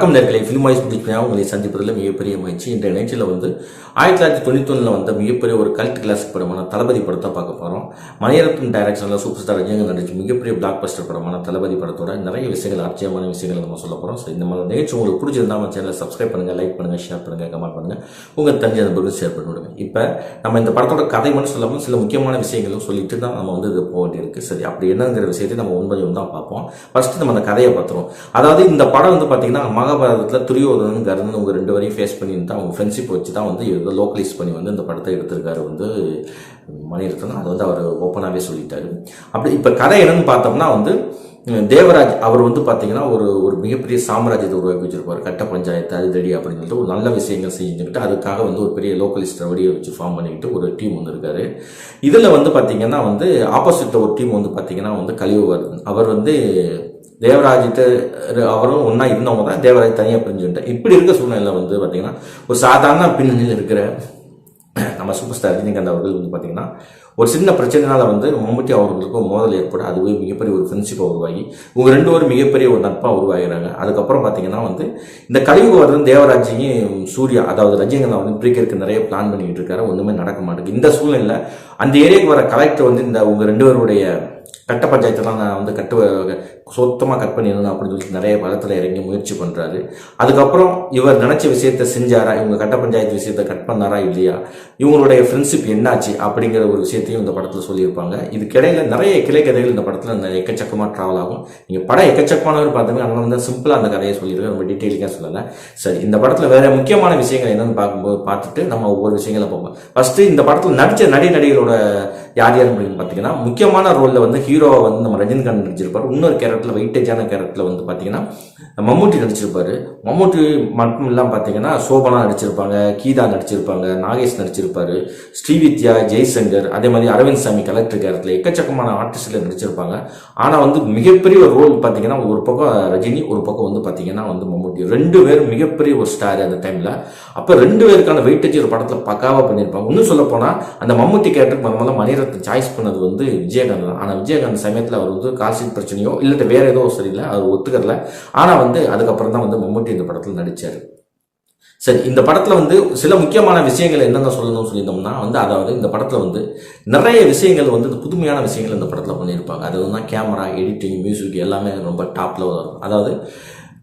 வணக்கம் நேர்களை. Film voice பிடிச்சினா உங்களை சந்திப்பதில் மிகப்பெரிய மகிழ்ச்சி. இன்றைய நிகழ்ச்சியில் வந்து ஆயிரத்தி தொள்ளாயிரத்தி தொண்ணூத்தி ஒன்றில் வந்த மிகப்பெரிய ஒரு கல்ட் கிளாசிக் படமான தளபதி படத்தை பார்க்க போகிறோம் மணிரத்னம் டைரக்ஷனில் சூப்பர் ஸ்டார் ரஜினிகாந்த் நடிச்சு மிகப்பெரிய பிளாக் பஸ்டர் படமான தளபதி படத்தோட நிறைய விஷயங்கள் ஆச்சரியமான விஷயங்களை நம்ம சொல்ல போகிறோம் ஸோ இந்த மாதிரி நிகழ்ச்சி உங்களுக்கு பிடிச்சிருந்தா நம்ம சேனலை சப்ஸ்கிரைப் பண்ணுங்கள் லைக் பண்ணுங்கள் ஷேர் பண்ணுங்கள் கமெண்ட் பண்ணுங்கள் உங்கள் தெரிஞ்ச நண்பர்களுக்கு ஷேர் பண்ணி விடுங்க. இப்போ நம்ம இந்த படத்தோட கதை மட்டும் சொல்லாமல் சில முக்கியமான விஷயங்களும் சொல்லிட்டு தான் நம்ம வந்து இது போக வேண்டியிருக்கு. சரி அப்படி என்னங்கிற விஷயத்தை நம்ம ஒன்பது தான் பார்ப்போம். ஃபஸ்ட்டு நம்ம அந்த கதையை பார்த்துருவோம். அதாவது இந்த படம் வந்து பார்த்தீங்கன்னா மகாபாரதத்தில் துரியோதனன் கர்ணன் இவங்க ரெண்டு வரையும் ஃபேஸ் பண்ணி தான் அவங்க ஃப்ரெண்ட்ஷிப் வச்சு தான் வந்து இதை லோக்கலைஸ் பண்ணி வந்து இந்த படத்தை எடுத்திருக்காரு வந்து மணிரத்னம். அதை வந்து அவர் ஓப்பனாகவே சொல்லிட்டாரு. அப்படி இப்போ கதை என்னன்னு பார்த்தோம்னா வந்து தேவராஜ் அவர் வந்து பார்த்தீங்கன்னா ஒரு ஒரு மிகப்பெரிய சாம்ராஜ்யத்தை உருவாக்கி வச்சிருப்பார். கட்ட பஞ்சாயத்து அதிரடி அப்படின்னு சொல்லிட்டு ஒரு நல்ல விஷயங்கள் செஞ்சுக்கிட்டு அதுக்காக வந்து ஒரு பெரிய லோக்கலிஸ்ட் ரவடியை வச்சு ஃபார்ம் பண்ணிக்கிட்டு ஒரு டீம் வந்து இருக்காரு. இதில் வந்து பார்த்தீங்கன்னா வந்து ஆப்போசிட்டில் ஒரு டீம் வந்து பார்த்தீங்கன்னா வந்து கழிவுவர் அவர் வந்து தேவராஜிட்ட அவரும் ஒன்றா இருந்தவங்க தான் தேவராஜ் தனியாக பிரிஞ்சுட்டேன் இப்படி இருக்க சூழ்நிலை வந்து பார்த்தீங்கன்னா ஒரு சாதாரண பின்னணியில் இருக்கிற நம்ம சூப்பர் ஸ்டார் ரஜினிகாந்த் அவர்கள் வந்து பார்த்திங்கன்னா ஒரு சின்ன பிரச்சனைனால வந்து மம்முட்டி அவர்களுக்கும் மோதல் ஏற்பட அதுவே மிகப்பெரிய ஒரு ஃப்ரெண்ட்ஷிப்பாக உருவாகி இவங்க ரெண்டு பேரும் மிகப்பெரிய ஒரு நட்பாக உருவாகிறாங்க. அதுக்கப்புறம் பார்த்தீங்கன்னா வந்து இந்த கலியுகவர்தன் தேவராஜையும் சூர்யா அதாவது ரஜினிகாந்த் வந்து பிரிக்கிறதுக்கு நிறைய பிளான் பண்ணிட்டு இருக்காரு. ஒன்றுமே நடக்க மாட்டேங்குது. இந்த சூழ்நிலையில் அந்த ஏரியாவுக்கு வர கலெக்டர் வந்து இந்த உங்கள் ரெண்டு பேருடைய கட்ட பஞ்சாயத்தெல்லாம் நான் வந்து கட்டு சொத்தமாக கட் பண்ணிடணும் அப்படின்னு சொல்லி நிறைய பலத்தில் இறங்கி முயற்சி பண்ணுறாரு அதுக்கப்புறம் இவர் நினச்ச விஷயத்த செஞ்சாரா? இவங்க கட்ட பஞ்சாயத்து விஷயத்த கட் பண்ணாரா இல்லையா? இவங்களுடைய ஃப்ரெண்ட்ஷிப் என்னாச்சு அப்படிங்கிற ஒரு விஷயத்தையும் இந்த படத்தில் சொல்லியிருப்பாங்க. இதுக்கிடையில நிறைய கிளை கதைகள் இந்த படத்தில் நிறைய எக்கச்சக்கமாக ட்ராவல் ஆகும். நீங்கள் படம் எக்கச்சக்கமானவர் பார்த்தீங்கன்னா அங்கே வந்து சிம்பிளாக அந்த கதையை சொல்லியிருக்கேன். ரொம்ப டீட்டெயிலிங்காக சொல்லலை. சரி இந்த படத்தில் வேறு முக்கியமான விஷயங்கள் என்னன்னு பார்க்கும்போது பார்த்துட்டு நம்ம ஒவ்வொரு விஷயங்களை பார்ப்போம். ஃபஸ்ட்டு இந்த படத்தில் நடித்த நடி நடிகரோட யார் யார் அப்படின்னு பார்த்தீங்கன்னா முக்கியமான ரோலில் வந்து ஹீரோவை வந்து நம்ம ரஜினிகாந்த் நடிச்சிருப்பார். இன்னொரு கேரக்டரில் வெயிட்டேஜான கேரக்டரில் வந்து பார்த்தீங்கன்னா மம்மூட்டி நடிச்சிருப்பாரு. மம்மூட்டி மட்டும் இல்லாமல் பார்த்தீங்கன்னா சோபனா நடிச்சிருப்பாங்க கீதா நடிச்சிருப்பாங்க நாகேஷ் நடிச்சிருப்பாரு ஸ்ரீவித்யா ஜெய்சங்கர் அதே மாதிரி அரவிந்த் சாமி கலெக்டர் கேரத்தில் எக்கச்சக்கமான ஆர்டிஸ்டில் நடிச்சிருப்பாங்க. ஆனால் வந்து மிகப்பெரிய ஒரு ரோல் பார்த்தீங்கன்னா ஒரு பக்கம் ரஜினி ஒரு பக்கம் வந்து பார்த்தீங்கன்னா வந்து மம்மூட்டி. ரெண்டு பேரும் மிகப்பெரிய ஒரு ஸ்டார் அந்த டைமில் அப்போ ரெண்டு பேருக்கான வெயிட்டேஜ் ஒரு படத்தில் பக்காவாக பண்ணியிருப்பாங்க இன்னும் சொல்ல போனால் அந்த மம்மூட்டி கேரக்டர் முதல்ல மணிரத்னம் சாய்ஸ் பண்ணது வந்து விஜயகாந்த் தான். ஆனால் விஜயகாந்த் சமயத்தில் அவர் வந்து கால்ஷீட் பிரச்சனையோ இல்லாட்ட வேற ஏதோ சரியில்லை அவர் ஒத்துக்கறல. ஆனால் வந்து வந்து அதுக்கப்புறம் தான் வந்து மம்முட்டி இந்த படத்தில் நடிச்சார். சரி இந்த படத்தில் வந்து சில முக்கியமான விஷயங்கள் என்னென்ன சொல்லணும்னு சொல்லியிருந்தோம்னா வந்து அதாவது இந்த படத்தில் வந்து நிறைய விஷயங்கள் வந்து புதுமையான விஷயங்கள் இந்த படத்தில் பண்ணியிருப்பாங்க. அது வந்து கேமரா எடிட்டிங் மியூசிக் எல்லாமே ரொம்ப டாப்பில் வரும் அதாவது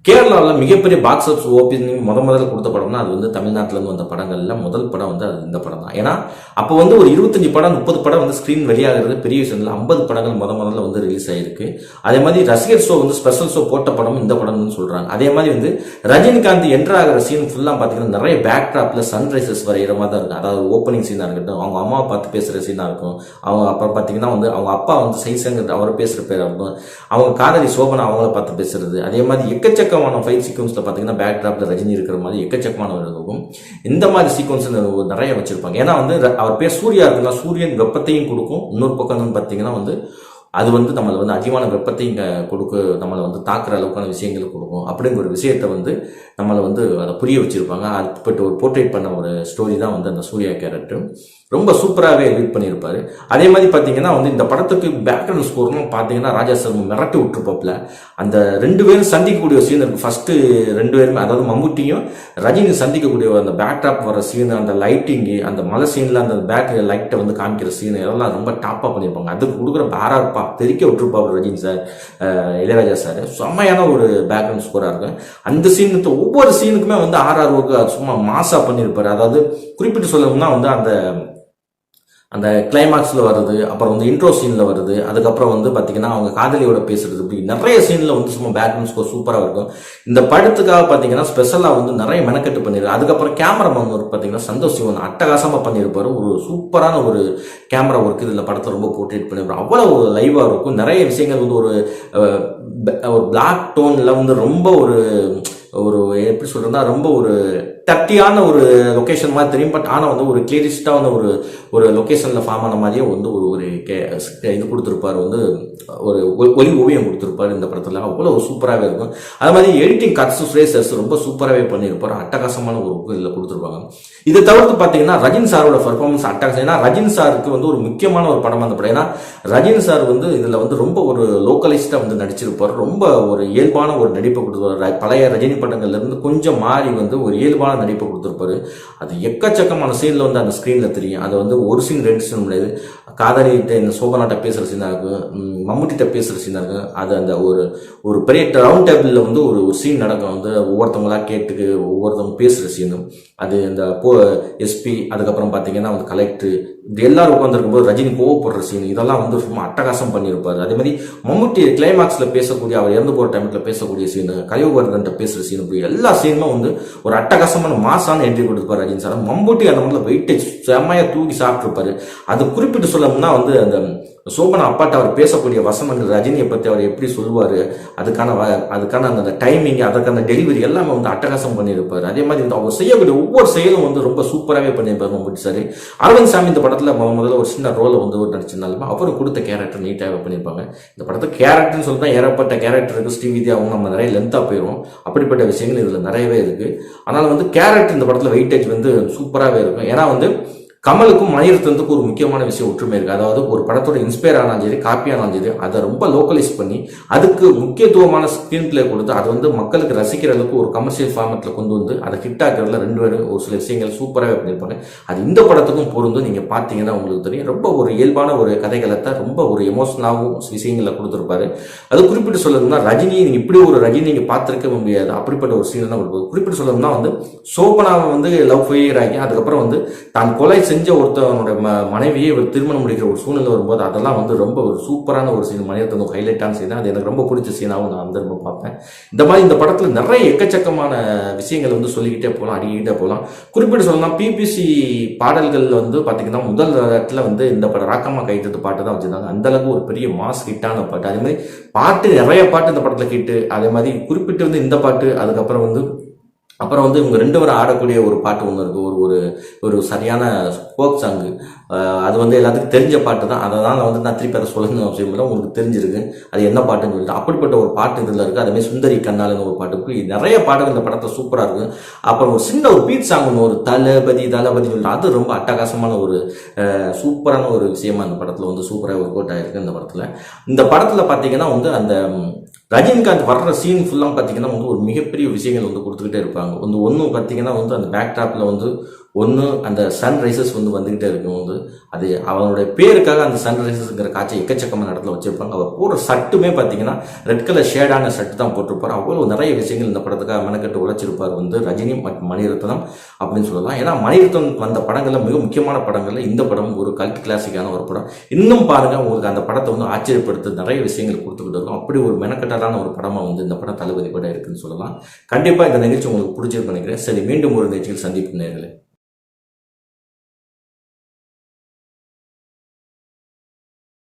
கேரளாவில் மிகப்பெரிய பாக்ஸ் ஆஃபீஸ் ஓப்பனிங் முத முதல்ல கொடுத்த படம்னா அது வந்து தமிழ்நாட்டிலேருந்து வந்த படங்கள்ல முதல் படம் வந்து அது இந்த படம் தான். ஏன்னா அப்போ வந்து ஒரு இருபத்தஞ்சு படம் முப்பது படம் வந்து ஸ்க்ரீன் வெளியாகிறது பெரிய விஷயம் இல்லை ஐம்பது படங்கள் முத முதல்ல வந்து ரிலீஸ் ஆயிருக்கு. அதே மாதிரி ரசிகர் ஷோ வந்து ஸ்பெஷல் ஷோ போட்ட படம் இந்த படம்னு சொல்கிறாங்க அதே மாதிரி வந்து ரஜினிகாந்த் என்ட்ரு ஆகிற சீன் ஃபுல்லாக பார்த்தீங்கன்னா நிறைய பேக் ட்ராப்பில் சன்ரைசஸ் வரைகிற மாதிரி தான் இருக்கும் அதாவது ஓப்பனிங் சீனாக இருக்கட்டும் அவங்க அம்மாவை பார்த்து பேசுகிற சீனாக இருக்கும். அவங்க அப்புறம் பார்த்தீங்கன்னா வந்து அவங்க அப்பா வந்து சைசங்கிறது அவர் பேசுகிற பேராக இருக்கும். அவங்க காதலி சோபனா அவங்கள பார்த்து பேசுறது. அதே மாதிரி எக்கச்சக்க எக்கச்சக்கமான ஃபைட் சீக்வன்ஸில் பார்த்தீங்கன்னா பேக் ட்ராப்ல ரஜினி இருக்கிற மாதிரி எக்கச்சக்கமான ஒரு இருக்கும் இந்த மாதிரி சீக்வன்ஸ் நிறைய வச்சிருப்பாங்க. ஏன்னா வந்து அவர் பேர் சூர்யா இருக்குன்னா சூரியன் வெப்பத்தையும் கொடுக்கும். இன்னொரு பக்கம் வந்து பார்த்தீங்கன்னா வந்து அது வந்து நம்மளை வந்து அதிகமான வெப்பத்தையும் கொடுக்க நம்மளை வந்து தாக்குற அளவுக்கான விஷயங்களை கொடுக்கும். அப்படிங்கிற ஒரு விஷயத்தை வந்து நம்மளை வந்து அதை புரிய வச்சிருப்பாங்க. அதுப்பட்ட ஒரு போர்ட்ரேட் பண்ண ஒரு ஸ்டோரி தான் வந்து அந்த சூர்யா கேரக்டர் ரொம்ப சூப்பராகவே லீட் பண்ணியிருப்பாரு. அதே மாதிரி பார்த்தீங்கன்னா வந்து இந்த படத்துக்கு பேக்ரவுண்ட் ஸ்கோர்னு பார்த்தீங்கன்னா ராஜா சர்மா மிரட்டி விட்டுருப்பாப்ல அந்த ரெண்டு பேரும் சந்திக்கக்கூடிய சீன் இருக்கு. ஃபஸ்ட்டு ரெண்டு பேருமே அதாவது மம்முட்டியும் ரஜினி சந்திக்கக்கூடிய அந்த பேக்ராப் வர சீன் அந்த லைட்டிங்கு அந்த மலை சீனில் அந்த பேக் லைட்டை வந்து காமிக்கிற சீன் இதெல்லாம் ரொம்ப டாப்பாக பண்ணியிருப்பாங்க. அதுக்கு கொடுக்குற பேரா இருப்பா தெரிக்க விட்டுருப்பாரு ரஜினி சார் இளையராஜா சார். செம்மையான ஒரு பேக்ரவுண்ட் ஸ்கோராக இருக்கும் அந்த சீன் ஒவ்வொரு சீனுக்குமே வந்து ஆர்ஆர்ஓக்கு சும்மா மாசாக பண்ணியிருப்பாரு. அதாவது குறிப்பிட்டு சொல்லணும்னா வந்து அந்த அந்த கிளைமாக்ஸில் வருது அப்புறம் வந்து இன்ட்ரோ சீனில் வருது அதுக்கப்புறம் வந்து பார்த்தீங்கன்னா அவங்க காதலியோட பேசுறது இப்படி நிறைய சீனில் வந்து சும்மா பேக்ரவுண்ட் ஸ்கோர் சூப்பராக இருக்கும். இந்த படத்துக்காக பார்த்தீங்கன்னா ஸ்பெஷலாக வந்து நிறைய மெனக்கட்டு பண்ணிடுது அதுக்கப்புறம் கேமராமேன் ஒர்க் பார்த்தீங்கன்னா சந்தோஷ் சிவன் அட்டகாசமாக பண்ணியிருப்பாரு ஒரு சூப்பரான ஒரு கேமரா ஒர்க் இதில் படத்தை ரொம்ப போர்ட்ரேட் பண்ணியிருப்பார் அவ்வளோ ஒரு லைவாக இருக்கும். நிறைய விஷயங்கள் வந்து ஒரு ஒரு பிளாக் டோனில் வந்து ரொம்ப ஒரு ஒரு எப்படி சொல்கிறதுனா ரொம்ப ஒரு தட்டியான ஒரு லொக்கேஷன் மாதிரி தெரியும். பட் ஆனால் வந்து ஒரு கிளியரிஸ்டான ஒரு ஒரு லொக்கேஷனில் ஃபார்ம் ஆன மாதிரியே வந்து ஒரு ஒரு இது கொடுத்துருப்பாரு. வந்து ஒரு ஒலி ஓவியம் கொடுத்துருப்பாரு இந்த படத்தில். அவ்வளோ சூப்பராகவே இருக்கும். அது மாதிரி எடிட்டிங் கட்ஸ் ஃப்ரேசஸ் ரொம்ப சூப்பராகவே பண்ணியிருப்பார். அட்டகாசமான ஒரு இதில் கொடுத்துருப்பாங்க. இதை தவிர்த்து பார்த்தீங்கன்னா ரஜின் சாரோட பர்ஃபார்மன்ஸ் அட்டகாசம். ஏன்னா ரஜின் சாருக்கு வந்து ஒரு முக்கியமான ஒரு படம் அந்த படம். ஏன்னா ரஜின் சார் வந்து இதில் வந்து ரொம்ப ஒரு லோக்கலிஸ்டாக வந்து நடிச்சிருப்பார். ரொம்ப ஒரு இயல்பான ஒரு நடிப்பை கொடுத்துருவார் பழைய ரஜினி படங்கள்லேருந்து கொஞ்சம் மாறி வந்து ஒரு இயல்பான நடிப்பை கொடுத்துருப்பாரு. அது எக்கச்சக்கமான சீனில் வந்து அந்த ஸ்க்ரீனில் தெரியும். அது வந்து ஒரு சீன் ரெண்டு சீன் முடியாது. காதலிகிட்ட இந்த சோபனாட்ட பேசுகிற சீனாக இருக்கும். மம்முட்டிகிட்ட பேசுகிற சீனாக இருக்கும். அது அந்த ஒரு ஒரு பெரிய ரவுண்ட் டேபிளில் வந்து ஒரு ஒரு சீன் நடக்கும். வந்து ஒவ்வொருத்தவங்களா கேட்டுக்கு ஒவ்வொருத்தவங்க பேசுகிற சீனும் அது இந்த போ எஸ்பி அதுக்கப்புறம் பார்த்தீங்கன்னா வந்து கலெக்டர் இது எல்லாரும் உட்காந்துருக்கும் போது ரஜினி கோவப்படுற சீன் இதெல்லாம் வந்து சும்மா அட்டகாசம் பண்ணியிருப்பார். அதே மாதிரி மம்முட்டி கிளைமாக்ஸில் பேசக்கூடிய அவர் இறந்து போகிற டைமில் பேசக்கூடிய சீனு கலியுகவர்தன்ட்ட பேசுகிற சீன் இப்படி எல்லா சீனுமே வந்து ஒரு அட்டகாசமான மாசான என்ட்ரி கொடுத்துருப்பார் ரஜினி சார். மம்முட்டி அந்த மாதிரில வெயிட்டேஜ் செம்மையாக தூக்கி சாப்பிட்ருப்பாரு அது குறிப்பிட்டு சொல்ல சொல்லணும்னா வந்து அந்த சோபனா அப்பாட்ட அவர் பேசக்கூடிய வசனங்கள் ரஜினியை பற்றி அவர் எப்படி சொல்லுவார் அதுக்கான வ- அதுக்கான அந்த டைமிங் அதற்கான டெலிவரி எல்லாமே வந்து அட்டகாசம் பண்ணியிருப்பார். அதே மாதிரி இந்த அவர் செய்யக்கூடிய ஒவ்வொரு செயலும் வந்து ரொம்ப சூப்பராகவே பண்ணியிருப்பார் மம்முட்டி சார். அரவிந்த் சாமி இந்த படத்தில் முதல்ல ஒரு சின்ன ரோலை வந்து ஒரு நடிச்சிருந்தாலுமே அவரும் கொடுத்த கேரக்டர் நீட்டாகவே பண்ணியிருப்பாங்க. இந்த படத்தை கேரக்டர்னு சொல்லிட்டு தான் ஏறப்பட்ட கேரக்டர் ஸ்ரீவிதி அவங்க நம்ம நிறைய லென்த்தாக போயிடும் அப்படிப்பட்ட விஷயங்கள் இதில் நிறையவே இருக்குது ஆனால் வந்து கேரக்டர் இந்த படத்தில் வெயிட்டேஜ் வந்து சூப்பராகவே இருக்கும். ஏன்னா வந்து கமலுக்கும் மணிரத்னத்துக்கும் ஒரு முக்கியமான விஷயம் ஒற்றுமை இருக்குது அதாவது ஒரு படத்தோட இன்ஸ்பயர் ஆனாலும் சரி காப்பி ஆனாலும் சரி அதை ரொம்ப லோக்கலைஸ் பண்ணி அதுக்கு முக்கியத்துவமான ஸ்க்ரீன் பிளே கொடுத்து அதை வந்து மக்களுக்கு ரசிக்கிற அளவுக்கு ஒரு கமர்ஷியல் ஃபார்மேட்ல கொண்டு வந்து அதை ஹிட் ஆக்கிறதுல ரெண்டு பேரும் ஒரு சில விஷயங்கள் சூப்பராகவே பண்ணியிருப்பாங்க. அது இந்த படத்துக்கும் பொருந்தும். நீங்கள் பார்த்தீங்கன்னா உங்களுக்கு தெரியும். ரொம்ப ஒரு இயல்பான ஒரு கதைகளத்தை ரொம்ப ஒரு எமோஷனலாகவும் விஷயங்களை கொடுத்துருப்பாரு. அது குறிப்பிட்டு சொல்லணும்னா ரஜினி நீங்கள் இப்படி ஒரு ரஜினி நீங்கள் பார்த்துருக்க முடியாது. அப்படிப்பட்ட ஒரு சீன் தான் கொடுப்பது குறிப்பிட்டு சொல்லணும்னா வந்து சோபனாவை வந்து லவ் ஃபெயிலியர் ஆகி அதுக்கப்புறம் வந்து தான் கொலை செஞ்ச ஒருத்தவனோட ம மனைவியை இவர் திருமணம் முடிக்கிற ஒரு சூழ்நிலை வரும்போது அதெல்லாம் வந்து ரொம்ப ஒரு சூப்பரான ஒரு சீன் மணியத்தன் ஹைலைட்டான சீன் அது எனக்கு ரொம்ப பிடிச்ச சீனாகவும் நான் வந்து ரொம்ப பார்ப்பேன். இந்த மாதிரி இந்த படத்தில் நிறைய எக்கச்சக்கமான விஷயங்கள் வந்து சொல்லிக்கிட்டே போகலாம் அடிக்கிட்டே போகலாம். குறிப்பிட்டு சொல்லலாம் பிபிசி பாடல்கள் வந்து பார்த்தீங்கன்னா முதல் இடத்துல வந்து இந்த படம் ராக்கம்மா கைத்தது பாட்டு தான் வச்சிருந்தாங்க. அந்த அளவுக்கு ஒரு பெரிய மாஸ் ஹிட்டான பாட்டு. அதே மாதிரி பாட்டு நிறைய பாட்டு இந்த படத்தில் ஹிட்டு அதே மாதிரி குறிப்பிட்டு வந்து இந்த பாட்டு அதுக்கப்புறம் வந்து அப்புறம் வந்து இவங்க ரெண்டு பேரும் ஆடக்கூடிய ஒரு பாட்டு ஒன்று இருக்குது ஒரு ஒரு ஒரு சரியான ஃபோக் சாங்கு அது வந்து எல்லாத்துக்கும் தெரிஞ்ச பாட்டு தான். அதை தான் வந்து நான் திருப்பி அதை சொல்லணும் அவசியம் இல்லை உங்களுக்கு தெரிஞ்சிருக்கு. அது என்ன பாட்டுன்னு சொல்லிட்டு அப்படிப்பட்ட ஒரு பாட்டு இதில் இருக்குது அதேமாதிரி சுந்தரி கண்ணாலுங்க ஒரு பாட்டு இருக்குது நிறைய பாட்டுகள் இந்த படத்தை சூப்பராக இருக்கும் அப்புறம் ஒரு சின்ன ஒரு பீட் சாங் ஒன்று ஒரு தளபதி தளபதி சொல்லிட்டு அது ரொம்ப அட்டகாசமான ஒரு சூப்பரான ஒரு விஷயமா இந்த படத்தில் வந்து சூப்பராக ஒர்க் அவுட் ஆகிருக்கு இந்த படத்தில். இந்த படத்தில் பார்த்தீங்கன்னா வந்து அந்த ரஜினிகாந்த் வர்ற சீன் ஃபுல்லாக பார்த்தீங்கன்னா வந்து ஒரு மிகப்பெரிய விஷயங்கள் வந்து கொடுத்துக்கிட்டே இருப்பாங்க. வந்து ஒன்றும் பார்த்தீங்கன்னா வந்து அந்த பேக் டாப்பில் வந்து ஒன்று அந்த சன்ரைசஸ் வந்து வந்துக்கிட்டே இருக்கும் வந்து அது அவனுடைய பேருக்காக அந்த சன்ரைசஸ்ங்கிற காட்சி எக்கச்சக்கமான இடத்துல வச்சிருப்பாங்க. அவர் போடுற சட்டுமே பார்த்தீங்கன்னா ரெட் கலர் ஷேடான சட்டு தான் போட்டிருப்பார். அவ்வளோ நிறைய விஷயங்கள் இந்த படத்துக்காக மெனக்கட்டு உழைச்சிருப்பார் வந்து ரஜினி மற்றும் மணிரத்னம் அப்படின்னு சொல்லலாம். ஏன்னா மணிரத்னம் வந்த படங்களில் மிக முக்கியமான படங்களில் இந்த படம் ஒரு கல்ட் கிளாசிக்கான ஒரு படம். இன்னும் பாருங்கள் உங்களுக்கு அந்த படத்தை வந்து ஆச்சரியப்படுத்த நிறைய விஷயங்கள் கொடுத்துக்கிட்டு இருக்கும். அப்படி ஒரு மெனக்கட்டலான ஒரு படமாக வந்து இந்த படம் தளபதி கூட இருக்குன்னு சொல்லலாம். கண்டிப்பாக இந்த நிகழ்ச்சி உங்களுக்கு பிடிச்சிருக்கு நினைக்கிறேன். சரி மீண்டும் ஒரு நிகழ்ச்சியில் சந்திப்பு நேர்களே.